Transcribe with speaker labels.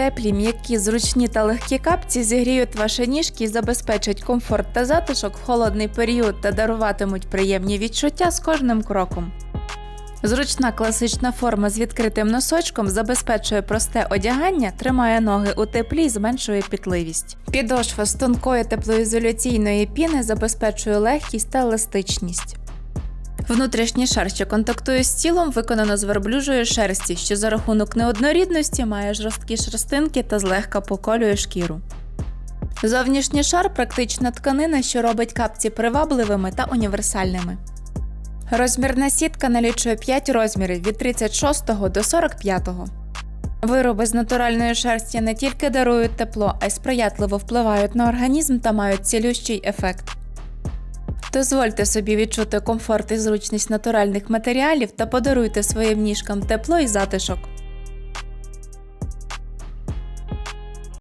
Speaker 1: Теплі, м'які, зручні та легкі капці зігріють ваші ніжки і забезпечать комфорт та затишок в холодний період та даруватимуть приємні відчуття з кожним кроком. Зручна класична форма з відкритим носочком забезпечує просте одягання, тримає ноги у теплі і зменшує пітливість. Підошва з тонкої теплоізоляційної піни забезпечує легкість та еластичність. Внутрішній шар, що контактує з тілом, виконано з верблюжої шерсті, що за рахунок неоднорідності має жорсткі шерстинки та злегка поколює шкіру. Зовнішній шар практична тканина, що робить капці привабливими та універсальними. Розмірна сітка налічує 5 розмірів від 36 до 45. Вироби з натуральної шерсті не тільки дарують тепло, а й сприятливо впливають на організм та мають цілющий ефект. Дозвольте собі відчути комфорт і зручність натуральних матеріалів та подаруйте своїм ніжкам тепло і затишок.